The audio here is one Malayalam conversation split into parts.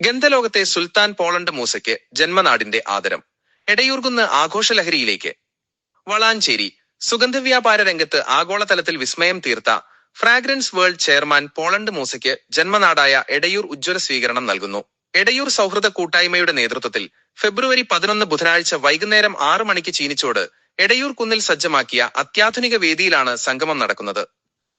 ഗന്ധലോകത്തെ സുൽത്താൻ പോളണ്ട് മൂസയ്ക്ക് ജന്മനാടിന്റെ ആദരം. എടയൂർകുന്ന് ആഘോഷലഹരിയിലേക്ക്. വളാഞ്ചേരി സുഗന്ധവ്യാപാര രംഗത്ത് ആഗോളതലത്തിൽ വിസ്മയം തീർത്ത ഫ്രാഗ്രൻസ് വേൾഡ് ചെയർമാൻ പോളണ്ട് മൂസയ്ക്ക് ജന്മനാടായ എടയൂർ ഉജ്ജ്വല സ്വീകരണം നൽകുന്നു. എടയൂർ സൗഹൃദ കൂട്ടായ്മയുടെ നേതൃത്വത്തിൽ ഫെബ്രുവരി പതിനൊന്ന് ബുധനാഴ്ച വൈകുന്നേരം ആറ് മണിക്ക് ചീനിച്ചോട് എടയൂർ കുന്നിൽ സജ്ജമാക്കിയ അത്യാധുനിക വേദിയിലാണ് സംഗമം നടക്കുന്നത്.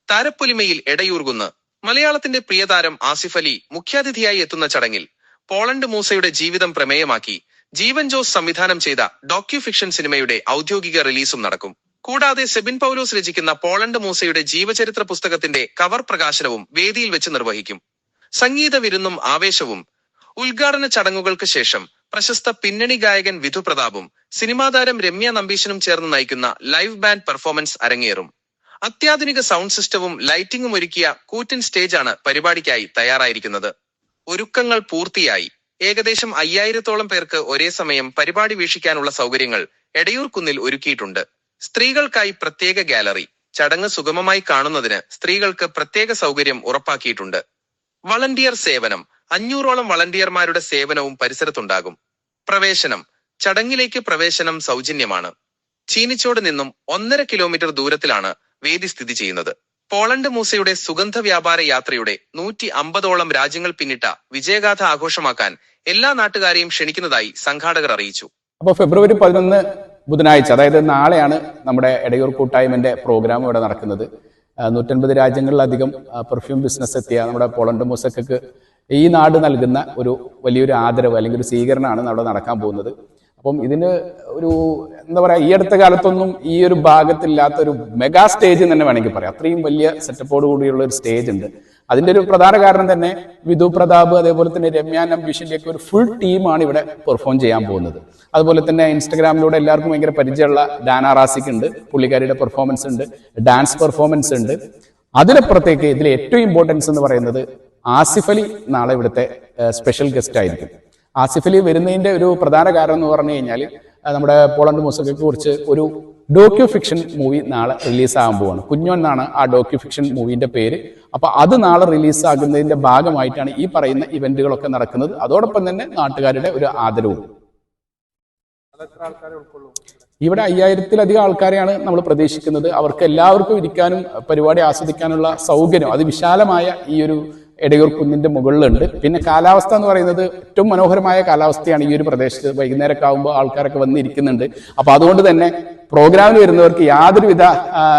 താരപ്പൊലിമയിൽ എടയൂർകുന്ന് മലയാളത്തിന്റെ പ്രിയതാരം ആസിഫ് അലി മുഖ്യാതിഥിയായി എത്തുന്ന ചടങ്ങിൽ പോളണ്ട് മൂസയുടെ ജീവിതം പ്രമേയമാക്കി ജീവൻ ജോസ് സംവിധാനം ചെയ്ത ഡോക്യു ഫിക്ഷൻ സിനിമയുടെ ഔദ്യോഗിക റിലീസും നടക്കും. കൂടാതെ സെബിൻ പൗലോസ് രചിക്കുന്ന പോളണ്ട് മൂസയുടെ ജീവചരിത്ര പുസ്തകത്തിന്റെ കവർ പ്രകാശനവും വേദിയിൽ വെച്ച് നിർവഹിക്കും. സംഗീത വിരുന്നും ആവേശവും ഉദ്ഘാടന ചടങ്ങുകൾക്ക് ശേഷം പ്രശസ്ത പിന്നണി ഗായകൻ വിധു പ്രതാപും സിനിമാതാരം രമ്യ നമ്പീശനും ചേർന്ന് നയിക്കുന്ന ലൈവ് ബാൻഡ് പെർഫോമൻസ് അരങ്ങേറും. അത്യാധുനിക സൗണ്ട് സിസ്റ്റവും ലൈറ്റിംഗും ഒരുക്കിയ കൂറ്റൻ സ്റ്റേജാണ് പരിപാടിക്കായി തയ്യാറായിരിക്കുന്നത്. ഒരുക്കങ്ങൾ പൂർത്തിയായി. ഏകദേശം അയ്യായിരത്തോളം പേർക്ക് ഒരേ സമയം പരിപാടി വീക്ഷിക്കാനുള്ള സൗകര്യങ്ങൾ എടയൂർ കുന്നിൽ ഒരുക്കിയിട്ടുണ്ട്. സ്ത്രീകൾക്കായി പ്രത്യേക ഗാലറി. ചടങ്ങ് സുഗമമായി കാണുന്നതിന് സ്ത്രീകൾക്ക് പ്രത്യേക സൗകര്യം ഉറപ്പാക്കിയിട്ടുണ്ട്. വളണ്ടിയർ സേവനം. അഞ്ഞൂറോളം വളണ്ടിയർമാരുടെ സേവനവും പരിസരത്തുണ്ടാകും. പ്രവേശനം. ചടങ്ങിലേക്ക് പ്രവേശനം സൗജന്യമാണ്. ചീനിച്ചോട് നിന്നും ഒന്നര കിലോമീറ്റർ ദൂരത്തിലാണ് വേദി സ്ഥിതി ചെയ്യുന്നത്. പോളണ്ട് മൂസയുടെ സുഗന്ധ വ്യാപാര യാത്രയുടെ നൂറ്റി അമ്പതോളം രാജ്യങ്ങൾ പിന്നിട്ട വിജയഗാഥ ആഘോഷമാക്കാൻ എല്ലാ നാട്ടുകാരെയും ക്ഷണിക്കുന്നതായി സംഘാടകർ അറിയിച്ചു. അപ്പോൾ ഫെബ്രുവരി പതിനൊന്ന് ബുധനാഴ്ച അതായത് നാളെയാണ് നമ്മുടെ ഇടയൂർ കൂട്ടായ്മന്റെ പ്രോഗ്രാം ഇവിടെ നടക്കുന്നത്. നൂറ്റൻപത് രാജ്യങ്ങളിലധികം പെർഫ്യൂം ബിസിനസ് എത്തിയ നമ്മുടെ പോളണ്ട് മൂസക്ക് ഈ നാട് നൽകുന്ന ഒരു വലിയൊരു ആദരവ് അല്ലെങ്കിൽ ഒരു സ്വീകരണമാണ് അവിടെ നടക്കാൻ പോകുന്നത്. അപ്പം ഇതിന് ഒരു എന്താ പറയാ ഈ അടുത്ത കാലത്തൊന്നും ഈ ഒരു ഭാഗത്തില്ലാത്ത ഒരു മെഗാ സ്റ്റേജ് തന്നെ വേണമെങ്കിൽ പറയാം. അത്രയും വലിയ സെറ്റപ്പോട് കൂടിയുള്ള ഒരു സ്റ്റേജ് ഉണ്ട്. അതിന്റെ ഒരു പ്രധാന കാരണം തന്നെ വിധു പ്രതാപ് അതേപോലെ തന്നെ രമ്യ അംബിഷന്റെ ഒക്കെ ഒരു ഫുൾ ടീമാണ് ഇവിടെ പെർഫോം ചെയ്യാൻ പോകുന്നത്. അതുപോലെ തന്നെ ഇൻസ്റ്റഗ്രാമിലൂടെ എല്ലാവർക്കും ഭയങ്കര പരിചയമുള്ള ഡാന റാസിക് ഉണ്ട് പുള്ളിക്കാരിയുടെ പെർഫോമൻസ് ഉണ്ട് ഡാൻസ് പെർഫോമൻസ് ഉണ്ട്. അതിനപ്പുറത്തേക്ക് ഇതിൽ ഏറ്റവും ഇമ്പോർട്ടൻസ് എന്ന് പറയുന്നത് ആസിഫ് അലി നാളെ ഇവിടുത്തെ സ്പെഷ്യൽ ഗസ്റ്റ് ആയിരിക്കും. ആസിഫ് അലി വരുന്നതിന്റെ ഒരു പ്രധാന കാരണം എന്ന് പറഞ്ഞു കഴിഞ്ഞാൽ നമ്മുടെ പോളണ്ട് മൂസക്കെ കുറിച്ച് ഒരു ഡോക്യു ഫിക്ഷൻ മൂവി നാളെ റിലീസ് ആകാൻ പോവാണ്. കുഞ്ഞോൻ എന്നാണ് ആ ഡോക്യു ഫിക്ഷൻ മൂവിന്റെ പേര്. അപ്പൊ അത് നാളെ റിലീസ് ആകുന്നതിന്റെ ഭാഗമായിട്ടാണ് ഈ പറയുന്ന ഇവന്റുകളൊക്കെ നടക്കുന്നത്. അതോടൊപ്പം തന്നെ നാട്ടുകാരുടെ ഒരു ആദരവും. ഇവിടെ അയ്യായിരത്തിലധികം ആൾക്കാരെയാണ് നമ്മൾ പ്രതീക്ഷിക്കുന്നത്. അവർക്ക് എല്ലാവർക്കും ഇരിക്കാനും പരിപാടി ആസ്വദിക്കാനുള്ള സൗകര്യം അത് വിശാലമായ ഈ ഒരു എടയൂർ കുന്നിന്റെ മുകളിലുണ്ട്. പിന്നെ കാലാവസ്ഥ എന്ന് പറയുന്നത് ഏറ്റവും മനോഹരമായ കാലാവസ്ഥയാണ് ഈ ഒരു പ്രദേശത്ത്. വൈകുന്നേരമൊക്കെ ആകുമ്പോൾ ആൾക്കാരൊക്കെ വന്നിരിക്കുന്നുണ്ട്. അപ്പോൾ അതുകൊണ്ട് തന്നെ പ്രോഗ്രാമിന് വരുന്നവർക്ക് യാതൊരുവിധ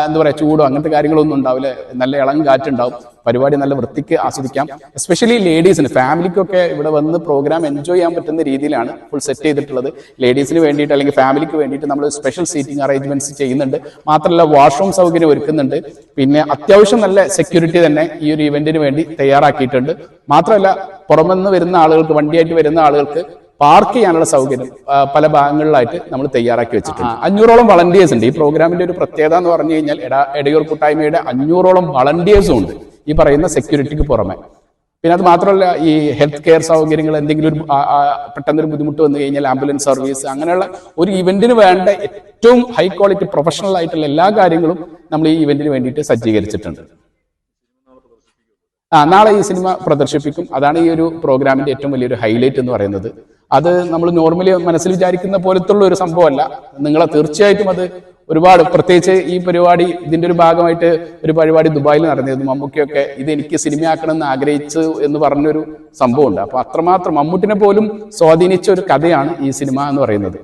എന്താ പറയുക ചൂടോ അങ്ങനത്തെ കാര്യങ്ങളൊന്നും ഉണ്ടാവില്ല. നല്ല ഇളം കാറ്റുണ്ടാവും. പരിപാടി നല്ല വൃത്തിക്ക് ആസ്വദിക്കാം. എസ്പെഷ്യലി ലേഡീസിന് ഫാമിലിക്കൊക്കെ ഇവിടെ വന്ന് പ്രോഗ്രാം എൻജോയ് ചെയ്യാൻ പറ്റുന്ന രീതിയിലാണ് ഫുൾ സെറ്റ് ചെയ്തിട്ടുള്ളത്. ലേഡീസിന് വേണ്ടിയിട്ട് അല്ലെങ്കിൽ ഫാമിലിക്ക് വേണ്ടിയിട്ട് നമ്മൾ സ്പെഷ്യൽ സീറ്റിംഗ് അറേഞ്ച്മെന്റ്സ് ചെയ്യുന്നുണ്ട്. മാത്രമല്ല വാഷ്റൂം സൗകര്യം ഒരുക്കുന്നുണ്ട്. പിന്നെ അത്യാവശ്യം നല്ല സെക്യൂരിറ്റി തന്നെ ഈ ഒരു ഇവന്റിന് വേണ്ടി തയ്യാറാക്കിയിട്ടുണ്ട്. മാത്രമല്ല പുറമെന്ന് വരുന്ന ആളുകൾക്ക് വണ്ടിയായിട്ട് വരുന്ന ആളുകൾക്ക് പാർക്ക് ചെയ്യാനുള്ള സൗകര്യം പല ഭാഗങ്ങളിലായിട്ട് നമ്മൾ തയ്യാറാക്കി വെച്ചിട്ടുണ്ട്. അഞ്ഞൂറോളം വളണ്ടിയേഴ്സ് ഉണ്ട്. ഈ പ്രോഗ്രാമിന്റെ ഒരു പ്രത്യേകത എന്ന് പറഞ്ഞു കഴിഞ്ഞാൽ എട എടയൂർ കൂട്ടായ്മയുടെ അഞ്ഞൂറോളം വളണ്ടിയേഴ്സും ഉണ്ട് ഈ പറയുന്ന സെക്യൂരിറ്റിക്ക് പുറമെ. പിന്നെ അത് മാത്രമല്ല ഈ ഹെൽത്ത് കെയർ സൗകര്യങ്ങൾ എന്തെങ്കിലും ഒരു പെട്ടെന്നൊരു ബുദ്ധിമുട്ട് വന്നു കഴിഞ്ഞാൽ ആംബുലൻസ് സർവീസ് അങ്ങനെയുള്ള ഒരു ഇവന്റിന് വേണ്ട ഏറ്റവും ഹൈ ക്വാളിറ്റി പ്രൊഫഷണൽ ആയിട്ടുള്ള എല്ലാ കാര്യങ്ങളും നമ്മൾ ഈ ഇവന്റിന് വേണ്ടിയിട്ട് സജ്ജീകരിച്ചിട്ടുണ്ട്. ആ നാളെ ഈ സിനിമ പ്രദർശിപ്പിക്കും. അതാണ് ഈ ഒരു പ്രോഗ്രാമിന്റെ ഏറ്റവും വലിയൊരു ഹൈലൈറ്റ് എന്ന് പറയുന്നത്. അത് നമ്മൾ നോർമലി മനസ്സിൽ വിചാരിക്കുന്ന പോലത്തുള്ള ഒരു സംഭവമല്ല. നിങ്ങളെ തീർച്ചയായിട്ടും അത് ഒരുപാട് പ്രത്യേകിച്ച് ഈ പരിപാടി ഇതിന്റെ ഒരു ഭാഗമായിട്ട് ഒരു പരിപാടി ദുബായിൽ നടന്നിരുന്നു. മമ്മൂക്കിയൊക്കെ ഇത് എനിക്ക് സിനിമയാക്കണം എന്ന് ആഗ്രഹിച്ചു എന്ന് പറഞ്ഞൊരു സംഭവമുണ്ട്. അപ്പൊ അത്രമാത്രം മമ്മൂട്ടിനെ പോലും സ്വാധീനിച്ച ഒരു കഥയാണ് ഈ സിനിമ എന്ന് പറയുന്നത്.